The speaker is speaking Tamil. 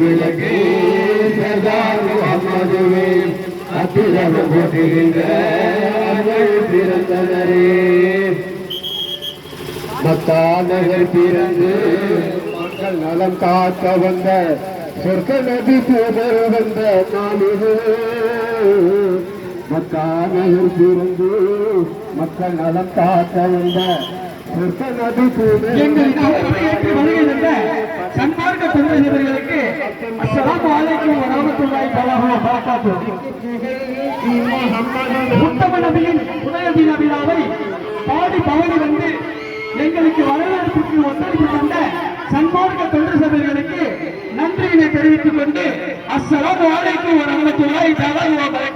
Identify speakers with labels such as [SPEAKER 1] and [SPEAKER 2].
[SPEAKER 1] விளக்கே சதா முகமதுவே அத்திரவம் போட்டுகின்ற மக்கா நகர் பிறந்து மக்கள் நலம் காக்க வந்த சொர்க்க நபி தூதர் வந்த நாளிது மக்கா நகர் பிறந்து மக்கள் நலம் காக்க வந்த சொர்க்க
[SPEAKER 2] எங்கள் ஏற்று வருகை தந்த சன்மார்க்க தொழிலதிபர்களுக்கு அஸ்ஸலாமு அலைக்கும் வரஹ்மத்துல்லாஹி தஆலா வபரகாத்துஹு உத்தம நபியின் உதய தின விழாவை பாடி பவனி வந்து எங்களுக்கு வரவேற்புக்கு ஒத்துழைப்பு தந்த சன்மார்க்க தொண்டு சபைகளுக்கு நன்றியினை தெரிவித்துக் கொண்டு அஸ்ஸலாமு அலைக்கும் வரஹ்மத்துல்லாஹி தஆலா வபரகாத்துஹு